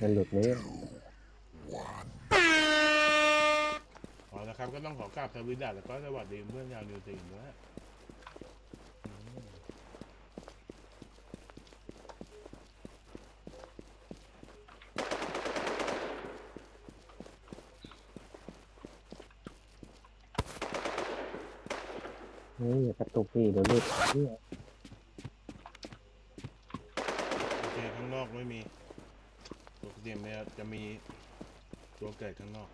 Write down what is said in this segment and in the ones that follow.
มันหลุดนี้อ๋อนะครับก็ต้องขอกราบสวัสดีแล้วก็สวัสดีเพื่อนชาวนิวซีแลนด์ด้วยอืมนี่อย่ากระตุกนี่เดี๋ยวหลุดนี่โอเคข้างนอกไม่มี กติมันจะมีตัวเกิดข้างนอก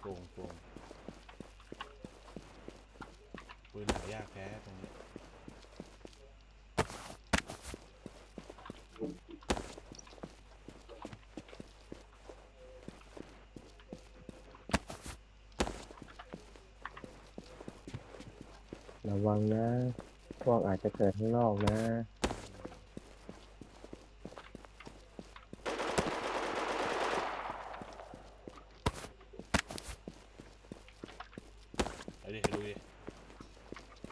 โป่งโป่งปืนหายากแท้ตรงนี้ระวังนะ พวกอาจจะเกิดข้างนอกนะ ไปดิไปดูดิ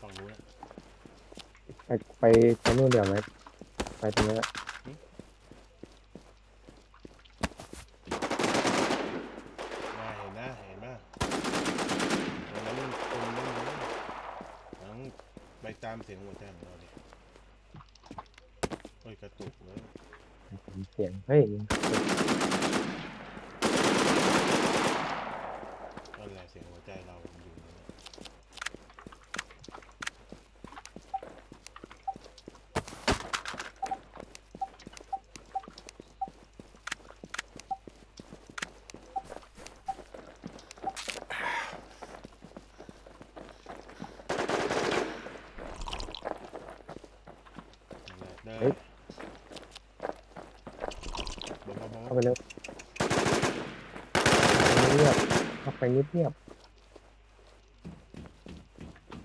ฝั่งนู้นนะ ไปไปไปนู่นเดี๋ยวไหมไปตรงนี้นแหละน่าเห็นนะเห็นไหมตรงนั้นตรงนั้นนะทั้งไปตามเสียงหัวใจของเราดิโอ้ยกระตุกเลยผมเสียงเฮ้ยนั่นแหละเสียงหัวใจเรามันอยู่นั่นแหละนั่นแหละได้บอกมาบอก เข้า มา ไปเร็วเงียบ เข้าไปนิดเงียบ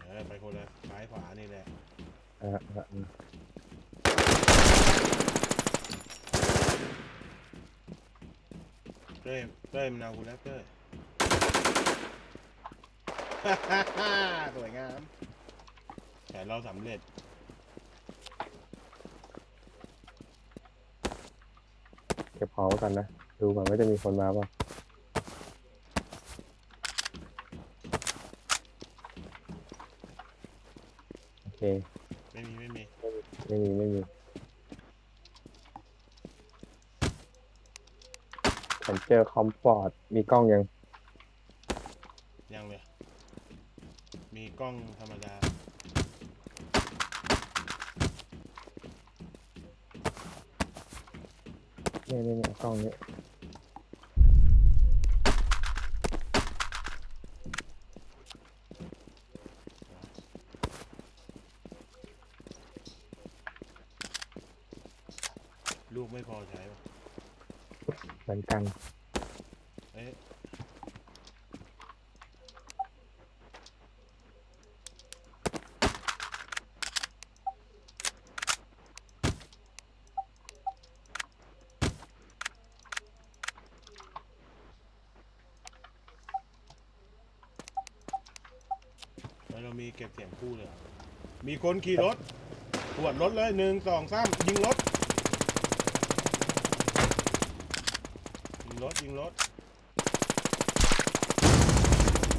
เออไปคนละซ้ายขวานี่แหละอ่าอ่าอ่าเต้ยเต้ยมันเอากูแล้วเต้ย สวยงามแต่เราสำเร็จ เก็บของไว้ก่อนนะ ดูก่อนว่าจะมีคนมาเปล่ะ เคไม่มีไม่มีไม่มีไม่มีฉันเจอคอมฟอร์ตมีกล้องยังยังเลย มีกล้องธรรมดา เนี่ยเนี่ยเนี่ยกล้องเนี่ย ลูกไม่พอใช้ป่ะเหมือนกัน เอ๊ะแล้วเรามีเก็บเสียงคู่เลยเหรอมีคนขี่รถตรวจรถเลยหนึ่งสองสามยิงรถ ยิง รถยิงรถ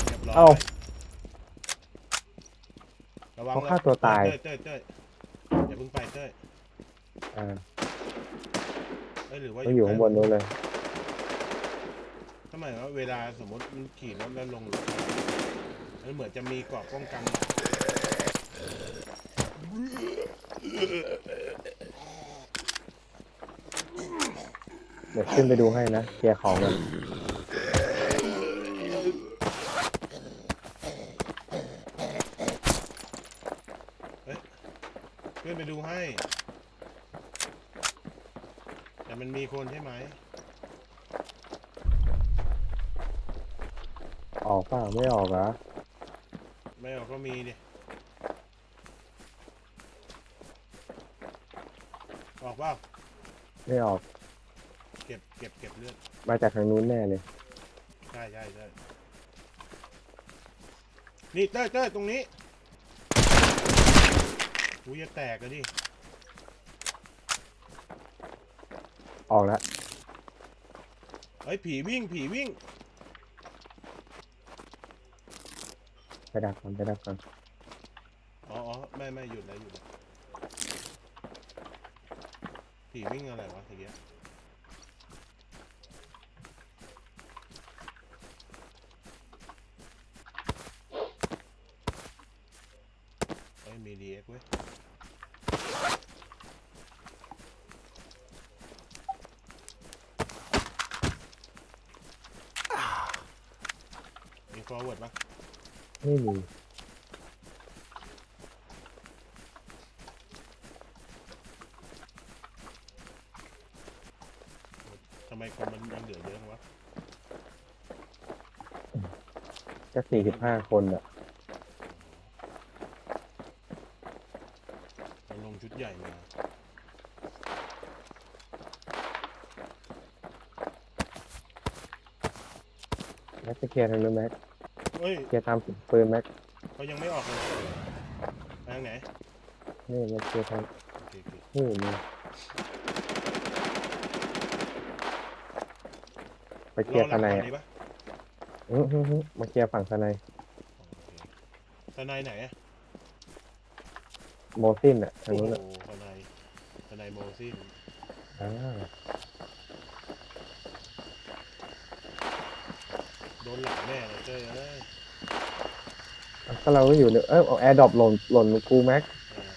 เรียบร้อยเอ้าระวังเขาฆ่าตัวตาย เต้ยเต้ยเต้ยอย่าเพิ่งไปเต้ยอ่าเอ้ยหรือว่าต้องอยู่ข้างบนนู้นเลย ทำไมวะเวลาสมมติมันขี่รถแล้วลงรถมันเหมือนจะมีเกราะป้องกัน เดี๋ยวขึ้นไปดูให้นะเคลียร์ของกันเพื่อนไปดูให้ แต่มันมีคนใช่ไหม ออกเปล่าไม่ออกเหรอไม่ออกก็มีดิออกเปล่าไม่ออกเก็บเก็บเก็บเลือดมาจากทางนู้นแน่เลย ใช่ใช่ใช่นี่เต้ยเต้ยตรงนี้อูจะแตกอะดิออกแล้วเฮ้ยผีวิ่งผีวิ่งไปดักก่อนไปดักก่อนอ๋ออ๋อไม่ไม่หยุดแล้วหยุดแล้วผีวิ่งอะไรวะทีเกียเฮ้ยมีดีเอ็กเว้ยมี forward ปะไม่มีทำไมคนมันยังเหลือเยอะวะ ก็สี่สิบห้าคนอะ มันลงชุดใหญ่มา แม็กจะ เคลียร์ทางนู้นแม็กเฮ้ยเคลียร์ตามปืนแม็กเขายังไม่ออกเลยไปทางไหนนี่แม็กเคลียร์ทางโอเคโอเคนี่มีไปเคลียร์หลัทนายฝั่อะนี้ปะอื้อหือหือมาเคลียร์ฝั่งทนายโอเคทนายไหนอะโมซินอะทางโอ้นู้นโหอะทนายทนายโมซินอ่า โด นหลังแน่เลยเจ้ยเอ้ยก็เราก็อยู่เนี่ยเออเอาแอร์ดรอปหล่นหล่นกูแม็กเออ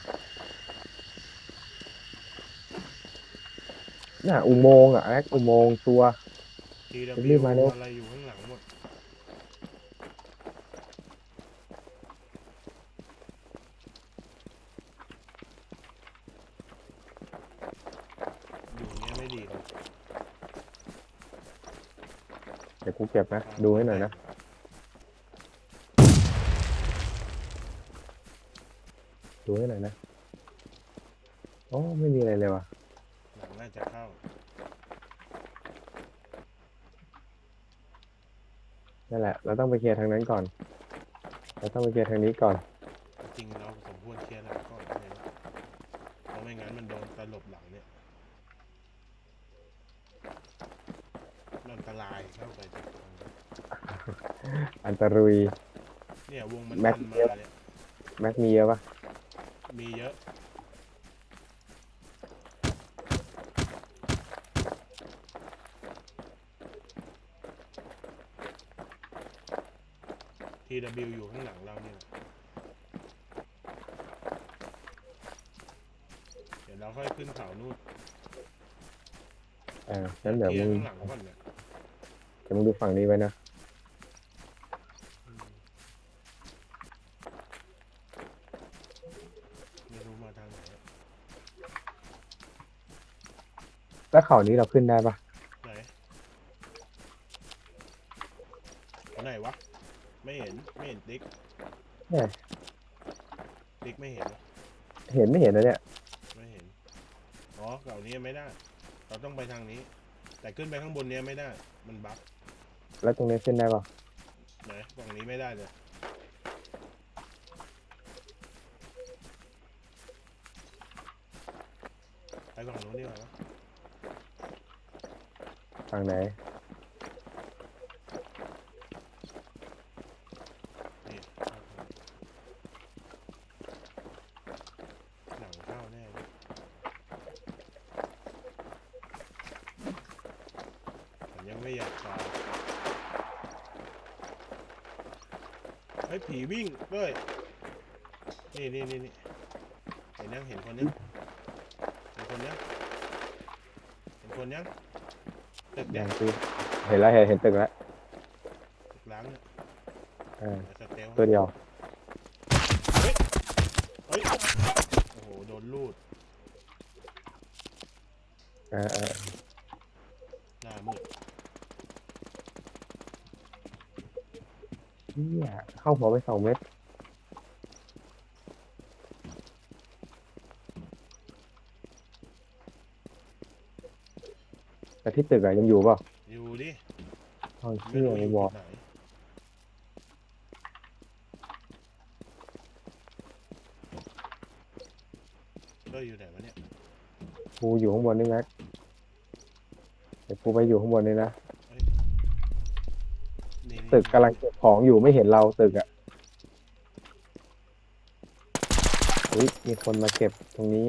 น่ะอุโมงค์อะแม็กอุโมงค์ตัว ทีดรีบมาเร็ว อะไรอยู่ข้างหลังหมดอยู่เนี้ยไม่ดีเลย เดี๋ยวกูเก็บนะ ดูให้หน่อยนะ ดูให้หน่อยนะโอ้ไม่มีอะไรเลยว่ะ หลังน่าจะเข้า นั่นแหละ เราต้องไปเคลียร์ทางนั้นก่อน เราต้องไปเคลียร์ทางนี้ก่อน จริงเราสมควรเคลียร์หลังก่อนเลยนะเพราะไม่งั้นมันโดนตลบหลังเนี่ยมันอันตรายเข้าไปจากตรงนี้ อันตรุย เนี่ยวงมันแม็ดักนเยอะมาเนี่ยแม็กมีเยอะปะมีเยอะ TW อยู่ข้างหลังเราเนี่ยเดี๋ยวเราค่อยขึ้นเขานู่นอ่างั้นเดี๋ยวเคลียมึร์งข้างหลังก่อนเนี่ยเดี๋ยวมึงดูฝั่งนี้ไว้นะ อืมไม่รู้มาทางไหนอะ แล้วเขานี้เราขึ้นได้ปะไหนเอาไหนวะ ไม่เห็น ไม่เห็นติ๊ก เนี่ยติ๊กไม่เห็นวะเห็นไม่เห็นนะเนี่ย ไม่เห็น อ๋อเก่านี้ไม่ได้ เราต้องไปทางนี้ แต่ขึ้นไปข้างบนเนี้ยไม่ได้ มันบั๊กแล้วตรงนี้ขึ้นได้ปะไหนฝั่งนี้ไม่ได้เลย ไปฝั่งนู้นดีกว่าวะ ฝั่งไหนนี่หลังเข้าแน่เลยผมยังไม่อยากตายเฮ้ยผีวิ่งเว้ยนี่นี่นี่นี่เห็นยังเห็นคนยังเห็นคนยังเห็นคนยัง ตึกอเนี่ยย่างที่เห็นแล้วเห็นเห็นตึกแล้วตึกล้างเนี่ยอ่าสเตลตัวเดียวเฮ้ยโอ้โหโดนลูดอ่าอ่าหน้ามืดเหียเข้าหัวไปสองเม็ด ที่ตึกอะยังอยู่เปล่ะอยู่ดิห้องไม่เชี่ยรู้อไม่ยู่บอกที่ไหนก็อยู่ไหนวะเนี่ย กูอยู่ข้างบนนี่แม็กเดี๋ยวกูไปอยู่ข้างบนนี่นะนี่ตึกกำลังเก็บของอยู่ไม่เห็นเราตึกอะอุ้ยมีคนมาเก็บตรงนี้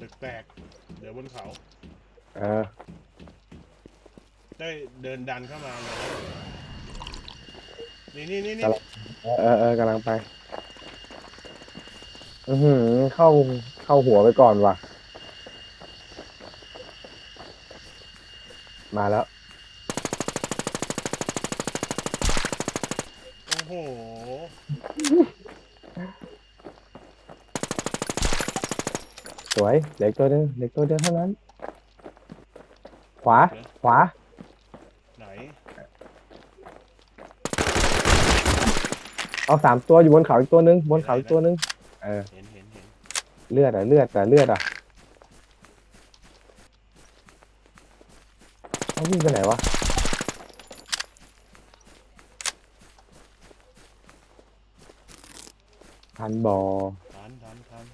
ตึกแตก เดี๋ยวบนเขา เออ ได้เดินดันเข้ามาเลยนี่นี่นี่คนี่รับเออเออเออกำลังไปอือหือเข้าเข้าหัวไปก่อนว่ะ มาแล้ว โอ้โห สวยเหล็กตัวเดียวเหล็กตัวเดียวเท่านั้น ขวา ขวา ไหน เอาสามตัวอยู่บนเขาอีกตัวนึงบนเขาอีกตัวนึงเออเห็นเห็นเห็นเลือดอะเลือดแต่เลือดอะเขาวิ่งไปไหนวะพันบอ ทันทันทัน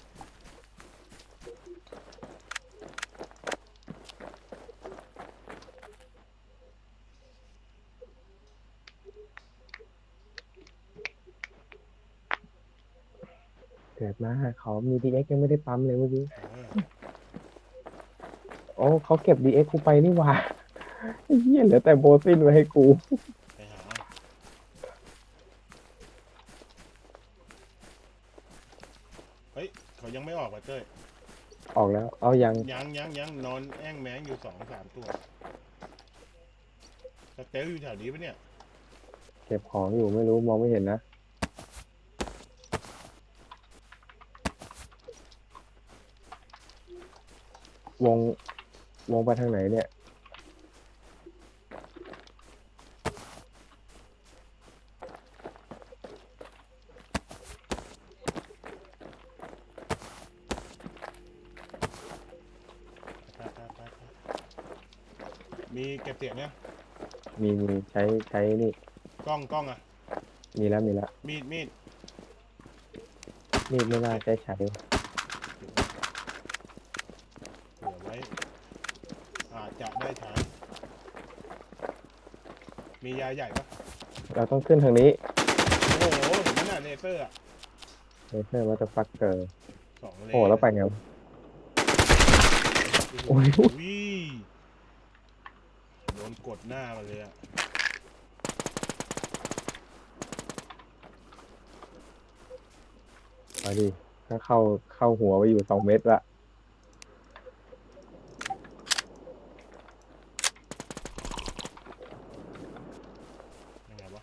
เกิดมาเขามีดีเอ็กยังไม่ได้ปั๊มเลยเมื่อกี้เออโอ้เขาเก็บดีเอ็กกูไปนี่หว่าไอ้เหี้ยเหลือแต่โบซินไว้ให้กูไปหาเฮ้ยเขายังไม่ออกว่ะเต้ยออกแล้ว เอายังยังยังยังนอนแอ้งแมงอยู่สองสามตัวสเตลอยู่แถวนี้ปะเนี่ย เก็บของอยู่ไม่รู้มองไม่เห็นนะ วง วงไปทางไหนเนี่ย ไปไปไปไปมีเก็บเสียงเนี่ยมีมีใช้ใช้นี่ กล้องกล้องอะมีแล้วมีแล้วมีดมีด นี่ไม่น่าใช้ใช้ เผื่อไว้ อา จจะได้ใช้มียาใหญ่ปะเราต้องขึ้นทางนี้โอ้โหเห็นไหมน่ะเลเซอร์อะเลเซอร์วัตฟักเกอร์สองเลโอ้แล้วไปไงวะ โอ้โอ้ยโหโดนกดหน้ามาเลยอะมาดิถ้าเข้าเข้าหัวไปอยู่สองเมตรละ ยังไงวะ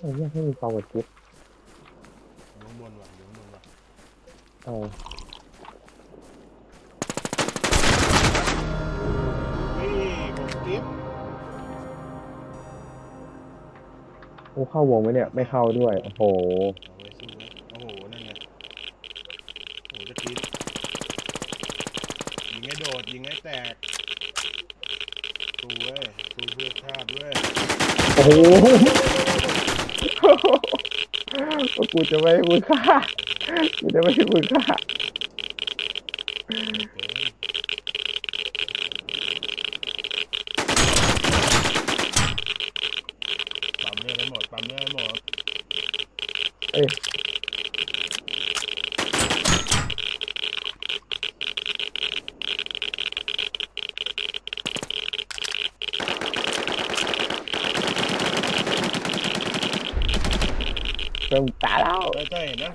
เอ้ยไม่มีฟอร์เวิร์ดกิฟอยู่ข้างบนว่ะอยู่ข้างบนว่ะเออนี่กดกิฟต์กูเข้าวงไหมเนี่ย ไม่เข้าด้วย โอ้โห เอาไว้สู้ไว้โอ้โห นั่นไงโอ้โหจะกินยิงให้โดด ยิงให้แตกสู้เว้ยสู้เพื่อชาติเว้ยโอ้โหว่า กูจะไม่ให้มึงฆ่ากูจะไม่ให้มึงฆ่าปั๊มเลือดให้หมดปั๊มเลือดให้หมด เอ้ยายแล้วเต้ยเต้ยเห็นนะ